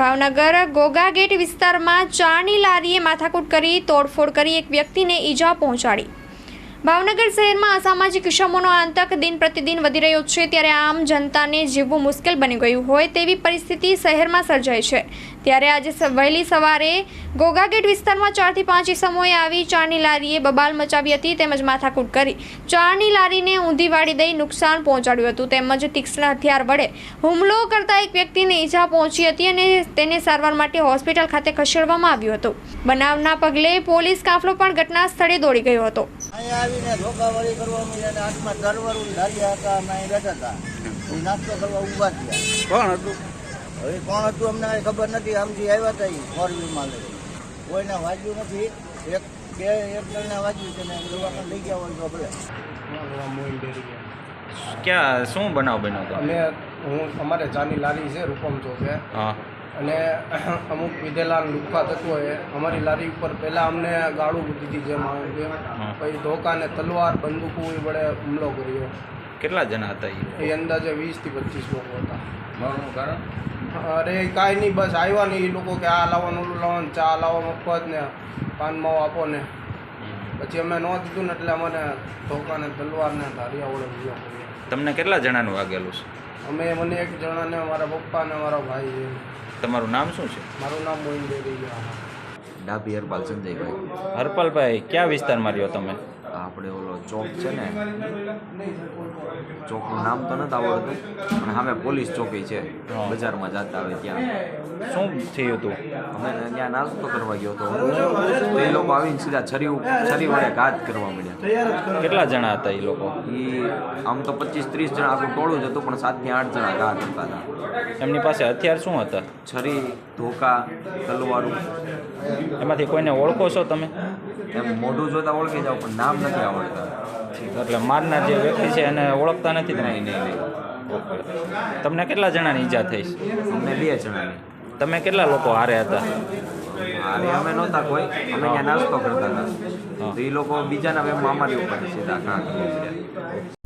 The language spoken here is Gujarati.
ભાવનગર ગોગા ગેટ વિસ્તારમાં ચારની લારીએ માથાકૂટ કરી તોડફોડ કરી એક વ્યક્તિને ઈજા પહોંચાડી. ભાવનગર શહેરમાં અસામાજિક ઇસમોનો આતંક દિન પ્રતિદિન વધી રહ્યો છે ત્યારે આમ જનતાને જીવવું મુશ્કેલ બની ગયું હોય તેવી પરિસ્થિતિ શહેરમાં સર્જાઈ છે. ત્યારે આજે વહેલી સવારે ગોગાગેટ વિસ્તારમાં ચારથી પાંચ ઇસમોએ આવી ચારની લારીએ બબાલ મચાવી હતી તેમજ માથાકૂટ કરી. ચારની લારીને ઊંધી વાળી દઈ નુકસાન પહોંચાડ્યું હતું. તેમજ તીક્ષ્ણ હથિયાર વડે હુમલો કરતા એક વ્યક્તિને ઈજા પહોંચી હતી અને તેને સારવાર માટે હોસ્પિટલ ખાતે ખસેડવામાં આવ્યું હતું. બનાવના પગલે પોલીસ કાફલો પણ ઘટના સ્થળે દોડી ગયો હતો. અહીંયા આવીને ધોકાવાળી કરવા અને હાથમાં તરવરું ધાર્યા હતા અહીં બેઠા હતા. એ નાસ્તો કરવા ઊભા થયા. કોણ હતું? હવે કોણ હતું અમને ખબર નથી. આમથી આવ્યા હતા એ ફોર વ્હીલમાં લઈ કોઈને વાગ્યું નથી. એક બે એક જણને વાગ્યું છે ને દવાખાને લઈ ગયા હોય તો ભલે. ક્યાં શું બનાવ બન્યો હતો? અમે હું અમારે ચાની લારી છે રૂપમ ચોકે હા. અને અમુક વિધેલા લુખ્ખા તત્વોએ અમારી લારી ઉપર પહેલાં અમને ગાળું દીધી જેમ આવે તેમ પછી ધોકા ને તલવાર બંદૂકો એ વડે હુમલો કર્યો. કેટલા જણા હતા એ એ અંદાજે વીસથી પચીસ લોકો હતા. મારું કારણ? અરે કાંઈ નહીં બસ આવ્યા નહીં એ લોકો કે આ લાવવાનું ઓલું લાવવાનું ચા લાવો મફત ને પાન માવો આપો ને. પછી અમે ન દીધું ને એટલે અમને ધોકા ને તલવાર ને ધારિયા વડે હુમલો તમને કેટલા જણાનું વાગેલું છે? અમે મને એક જણાને મારા પપ્પા ને મારા ભાઈ છે. તમારું નામ શું છે? મારું નામ મોહિન ડેરી ડાભી હરપાલ સંજયભાઈ હરપાલભાઈ કયા વિસ્તારમાં રહ્યો તમે? આપણે ઓલો ચોક છે ને? ચોકનું નામ તો નથી આવડતું પણ સામે પોલીસ ચોકી છે. બજારમાં જતા આવે ત્યાં. શું થયું હતું? અમે ત્યાં નાસ્તો કરવા ગયો હતો. એ લોકો આવીને સીધા છરી છરી વડે ઘાત કરવા મળ્યા કેટલા જણા હતા એ લોકો? એ આમ તો પચીસ ત્રીસ જણા આખું ટોળું જ હતું પણ સાતથી આઠ જણા ઘાત કરતા હતા. એમની પાસે હથિયાર શું હતા? છરી ધોકા તલવારું. એમાંથી કોઈને ઓળખો છો તમે? એમ મોઢું જોતા ઓળખી જાઓ પણ નામ નથી આવડતા. એટલે મારનાર જે વ્યક્તિ છે એને ઓળખતા નથી નહીં નહીં તમને કેટલા જણાની ઈજા થઈ? છે? અમને બે જણાની. તમે કેટલા લોકો હારે હતા? હારે અમે નહોતા કોઈ. અમે ત્યાં નાસ્તો કરતા હતા. તો એ લોકો બીજાના વેમમાં અમારી ઉપર સીધા મળ્યા